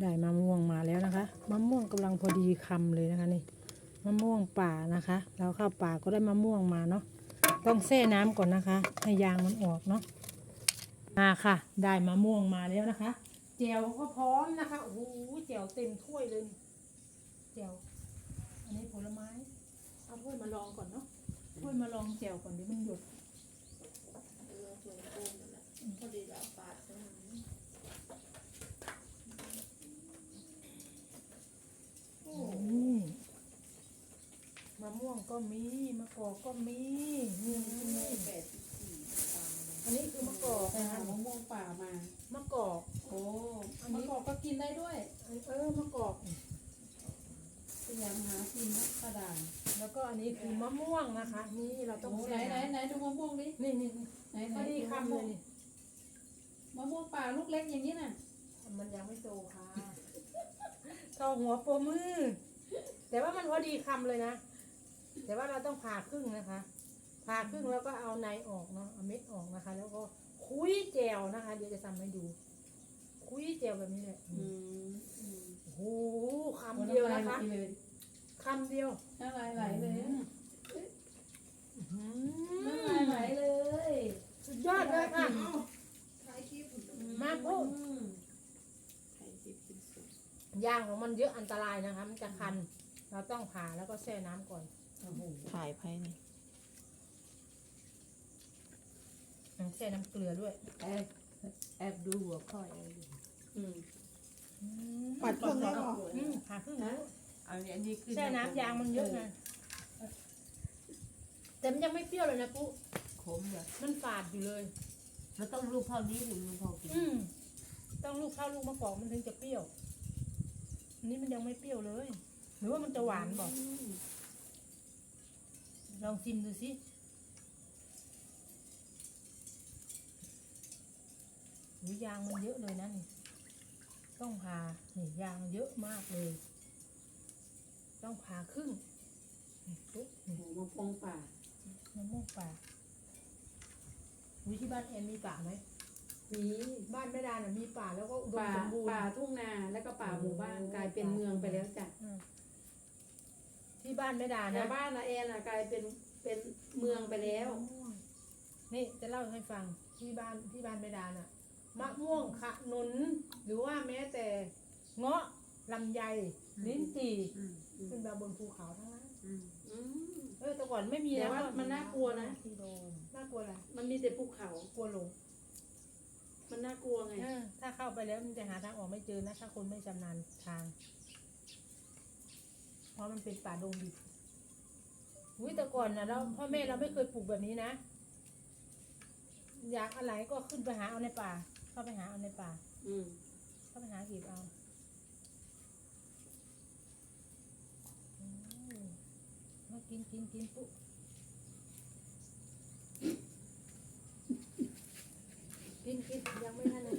ได้มะม่วงมาแล้วนะคะ มะม่วงกำลังพอดีคำเลยนะคะนี่มะม่วงป่านะคะ เราเข้าป่าก็ได้มะม่วงมาเนาะต้องแช่น้ำก่อนนะคะ ให้ยางมันออกเนาะมาค่ะ ได้มะม่วงมาแล้วนะคะแจวก็พร้อมนะคะโอ้โหแจวเต็มถ้วยเลยแจวอันนี้ผลไม้เอาถ้วยมาลองก่อนเนาะถ้วยมาลองแจวก่อนเดี๋ยวมันหยดเออส่วนโกนั่แหละพอดีแล้วปาดใช่ไหม นี่ มะม่วงก็มีมะกอกก็มีนี่นี่แปดสิบสี่ตังค์อันนี้คือมะกอกไปนะหาคะมะม่วงป่ามามะกอก โอ้มะกอกก็กินได้ด้วยเออมะกอก พยายามหากินนะกระดานแล้วก็อันนี้คือมะม่วงนะคะ นี่เราต้องโอ้ไหนแช่ไหนไหนดูมะม่วงดินี่นี่นี่ไหนไหนพอดีคำเลยนี่มะม่วงป่าลูกเล็กอย่างนี้น่ะมันยังไม่โตค่ะทอหัวโปรมือ แต่ว่ามันพอดีคำเลยนะ แต่ว่าเราต้องผ่าครึ่งนะคะผ่าครึ่งแล้วก็เอาในออกเนาะเอาเม็ดออกนะคะ แล้วก็คุยแจวนะคะ เดี๋ยวจะทำให้ดู คุยแจวแบบนี้แหละอืมอืมโอ้โหคำเดียวนะคะำลาเลยคำเดียวน้ำลายไหลเลย อื้อหืน้ำอลายไหลเลยสุดยอดเลยค่ะถ่ายคลิปมาพูดถ่ายคลิปกินสุกยางของมันเยอะอันตรายนะคะ มันจะคัน เราต้องผ่าแล้วก็แช่น้ำก่อนโอ้โห ถ่ายไพ่นี่อืมแช่น้ำเกลือด้วย แอบแอบดูหัวข้อยเอาดูอืมปัดเครื่องได้เหรออืมผ่าครึ่งนะอันนี้อันนี้คือแช่น้ำยางมันเยอะไงแต่มันยังไม่เปรี้ยวเลยนะปุ๊ขมเนี่ยมันฝาดอยู่เลย มันต้องลูกเท่านี้ถึงลูกพอกินอืมต้องลูกข้าวลูกมะกอกมันถึงจะเปรี้ยว อันนี้มันยังไม่เปรี้ยวเลย หรือว่ามันจะหวานบอก ลองชิมดูสิหูยางมันเยอะเลยนะนี่ต้องผ่านี่ยางเยอะมากเลย ต้องผ่าครึ่งนี่ปุ๊บโอ้นี่โหมะพร้าวป่ามะม่วงป่าวิที่บ้านแอนมีป่าไหมมีบ้านแม่ดาน่ะมีป่าแล้วก็อุดมป่าสมบูรณ์ป่าทุ่งนาแล้วก็ป่าหมู่บ้านกลายเป็นเมืองไปแล้วจ้ะอืม ที่บ้านแม่ดาแต่นะบ้านละแอนอะกลายเป็นเป็นเมืองไปแล้วมะม่วงนี่จะเล่าให้ฟังที่บ้านที่บ้านแม่ดาน่ะมะม่วงขนุน หรือว่าแม้แต่เงาะลำไยลิ้นจี่อืมขึ้นมาบนภูเขาทั้งนั้นอืมอืม เออแต่ก่อนไม่มีแต่แล้วว่ามันน่ากลัวนะ ที่โดมน่ากลัวอะไรมันมีแต่ภูเขา กลัวหลงมันน่ากลัวไง เออถ้าเข้าไปแล้วมันจะหาทางออกไม่เจอนะถ้าคนไม่ชำนาญทาง เพราะมันเป็นป่าดงดิบอุ้ยแต่ก่อนนะเราพ่อแม่เราไม่เคยปลูกแบบนี้นะ อยากอะไรก็ขึ้นไปหาเอาในป่าเข้าไปหาเอาในป่า อืมเข้าไปหาเก็บเอาอืมมากินกินกินปุ๊กินกินยังไม่ทันเลย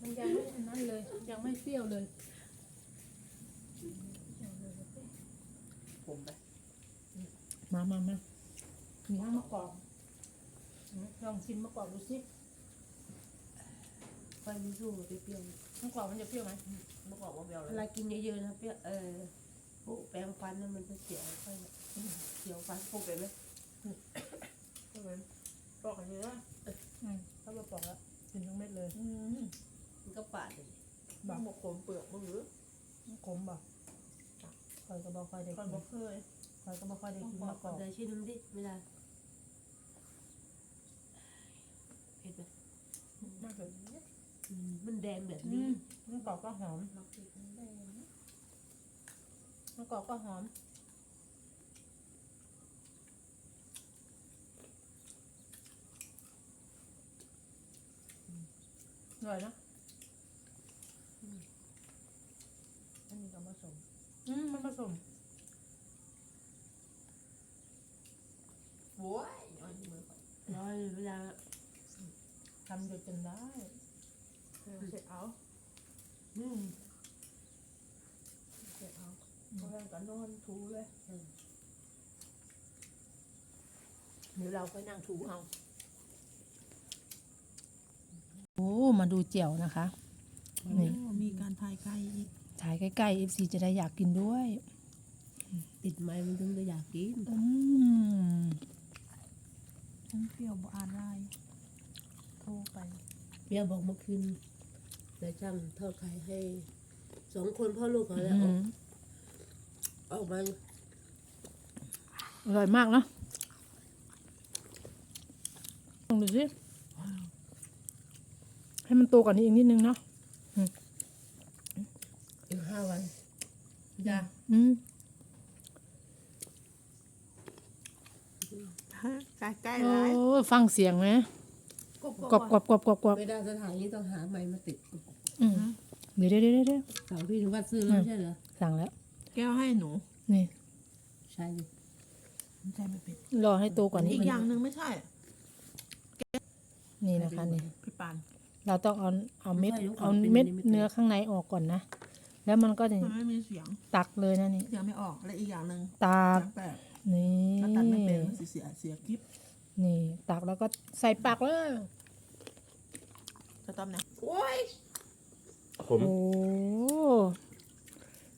มันยังไม่อันนั้นเลย ยังไม่เปรี้ยวเลย ผมไปมามามามีน้ำมะกอกอืมลองชิมมะกอกดูสิไฟไม่สู้เปรี้ยวมะกอกมันจะเปรี้ยวไหมๆเมื่อก่อนว่าเปรี้ยวเลยเวลากินเยอะๆนะเปรี้ยวเออพวกแปรงฟันน่ะมันจะเสียวไฟเสียวฟันพวกไปไหมเปรี้ยวไหมปอกอะไรวะอืมเขาบอกปอกแล้วกินทั้งเม็ดเลยอืมมันก็ปาดเลยบอกหมกขมเปลือกมือขมบอก คอยก็บอกคอยได้ก่อนกินบอกเคยคอยก็บอกคอยได้ต้องกินบอมะกกก่ออนกเลยชิ้นนึงดิไม่ได้เผ็ดไหมมากเลยอืมมันแดงแบบอืนี้มมะกอกก็หอมมะเขือแดงมะกอกก็หอมอร่อยเนอะอันนี้ก็ผสม อืมมันผสมโว้ยย้อนมือก่อนร้อยเวลาทำเดี๋ยวจนได้เสร็จเอาอืมเสร็จเอาพอแล้วก็นอนถูเลยเดี๋ยวเราไปนั่งถูเอา โอ้ มาดูเจียวนะคะ นี่มีการถ่ายไกลๆอีก ถ่ายใกล้ๆ FC จะได้อยากกินด้วยติดไม้มันถึงจะอยากกินอืมทั้งเปรี้ยวบ่อ่านได้โทรไปเมียบอกเมื่อคืนนายช่างทอดไข่ให้สองคนพ่อลูกเขาแล้วอืออกมออกมาอร่อยมากเนาะลองดูสิให้มันโตกว่านี้อีกนิดนึงเนาะอีก ห้าวันยาอืมใกล้โอ้ๆร้ายยฟังเสียงไหมกรอบกรอบกรอบกรอบกรอบไม่ได้สถานนี้ต้องหาไม้มาติดอืมเดี๋ยวเดี๋ยวเดี๋ยวเดี๋ยวเสาพี่ถึงวัดซื้อแล้วไม่ใช่เหรอสั่งแล้ว แก้วให้หนูนี่ ใช่ดิมันใจไม่เป็นรอให้โตกว่านี้อีกอย่างหนึ่งไม่ใช่ นี่นะคะนี่พี่ปานเราต้องเอาเอาเม็ดเอาเม็ดเนื้อข้างในออกก่อนนะ แล้วมันก็จะมันไม่มีเสียงตักเลยนะนี่เสียงไม่ออกและอีกอย่างหนึ่งตักน้ำแปลกนี่ถ้าตัดไม่เป็นมันสิเสียเสียคลิปนี่ ตักแล้วก็ใส่ปากเลยจะต้อมนะโอ้ยผมโอ้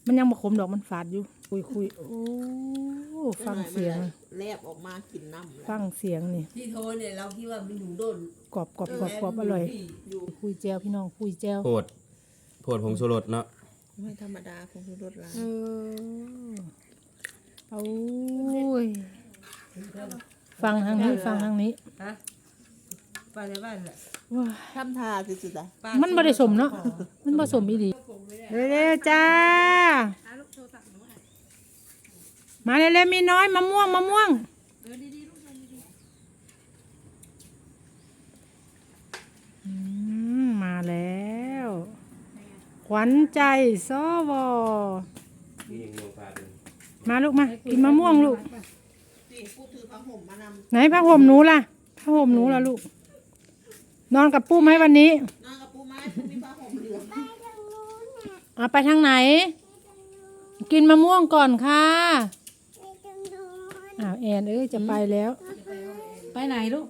มันยังบะขมดอกมันฝาดอยู่ คุยคุยโอ้ฟังเสียงแลบออกมากินน้ำเลยฟังเสียงนี่ที่โทรเนี่ยเราคิดว่ามีหนูโดนกรอบกรอบกรอบกรอบอร่อยอยู่คุยแจวพี่น้องคุยแจวโพดโพดผงชูรสเนาะ ไม่ธรรมดาคงคือรถร้านเออโอ้ยฟังทางนี้ฟังทางนี้ฮะไปในบ้านแหละว้าทำทาสุดๆอะป้ามันบ่ได้สมเนาะมันผสมอีดีเร็วๆจ้า มาเร็วๆมีน้อยมะม่วงมะม่วงอืมมาแล้ว ขวัญใจสวนี่ยังลงปลาเป็นมาลูกมา กินมะม่วงลูก นี่พูดถือผ้าห่มมานำไหนผ้าห่มหนูล่ะผ้าห่มหนูล่ะลูก นอนกับปู้ไหมวันนี้นอนกับปูไม้มีผ้าห่มเหลืองเอาไปทางไหน กินมะม่วงก่อนค่ะอ้าวแอนเอ้ยจะไปแล้ว ไปไหนลูก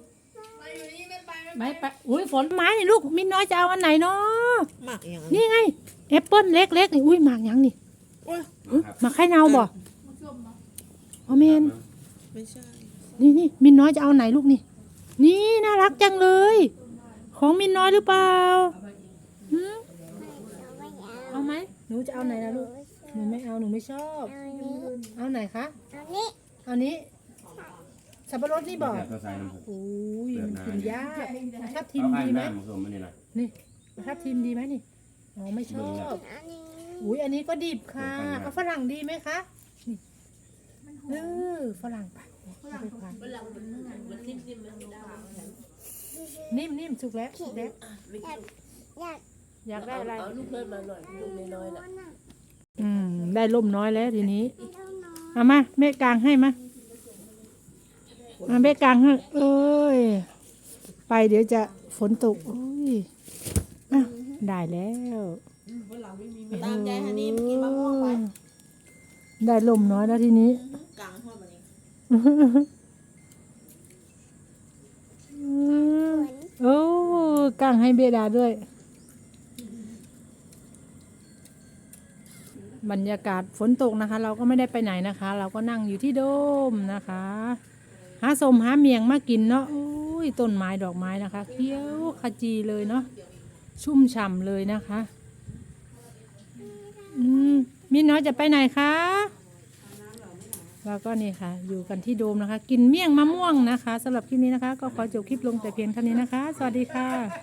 ไปไปอุ้ยฝนไม้นี่ลูกมินน้อยจะเอาอันไหนเนาะ หมักอย่างนี่ไงแอปเปิ้ลเล็กๆนี่อุ้ยหมากหยังนี่โอ้ยอุ๊ยหมากไข่เนาบ่โอเมนไม่ใช่นี่นี่มินน้อยจะเอาไหนลูกนี่ นี่น่ารักจังเลย ของมินน้อยหรือเปล่าหืมเอาไหมหนูจะเอาไหนล่ะลูกหนูไม่เอาหนูไม่ชอบ เอาไหนคะเอานี้สับปะรดนี่บอกแบบตัวใส่น้ำผึ้งโอ้ยมันกินยากทับทิมเอาไอ้ดีไหมน้ำผสมมันนี่นะนี่ ทับทิมดีไหมนี่อ๋อไม่ชอบอุ้ยอันนี้ก็ดิบค่ะเอาฝรั่งดีไหมคะนี่เออฝรั่งไปเอาไปฝรั่งเวลามันมันนิ่มๆมันไม่ได้นิ่มนิ่มสุกแล้วสุกแล้วไม่กินอยากได้อะไรเอาลูกเพื่อนมาหน่อยลูกน้อยๆน่ะอืมได้ล่มน้อยแล้วทีนี้เอามาแม่กลางให้มามาแม่กลางให้เอ้ยไปเดี๋ยวจะฝนตกโอ้ย อะได้แล้วตามใจฮันนี่กินมะม่วงไปได้ลมน้อยแล้วทีนี้ กลางห้องแบบนี้โอ้กางให้เบดาด้วย บรรยากาศฝนตกนะคะ เราก็ไม่ได้ไปไหนนะคะ เราก็นั่งอยู่ที่โดมนะคะ หาสมหาเมียงมากินเนาะโอ้ยต้นไม้ดอกไม้นะคะเขียวขจีเลยเนาะ ชุ่มฉ่ำเลยนะคะ อืมมินน้อยจะไปไหนคะแล้วก็นี่ค่ะ อยู่กันที่โดมนะคะ กินเมี่ยงมะม่วงนะคะสำหรับคลิปนี้นะคะ ก็ขอจบคลิปลงแต่เพียงเท่านี้นะคะ สวัสดีค่ะ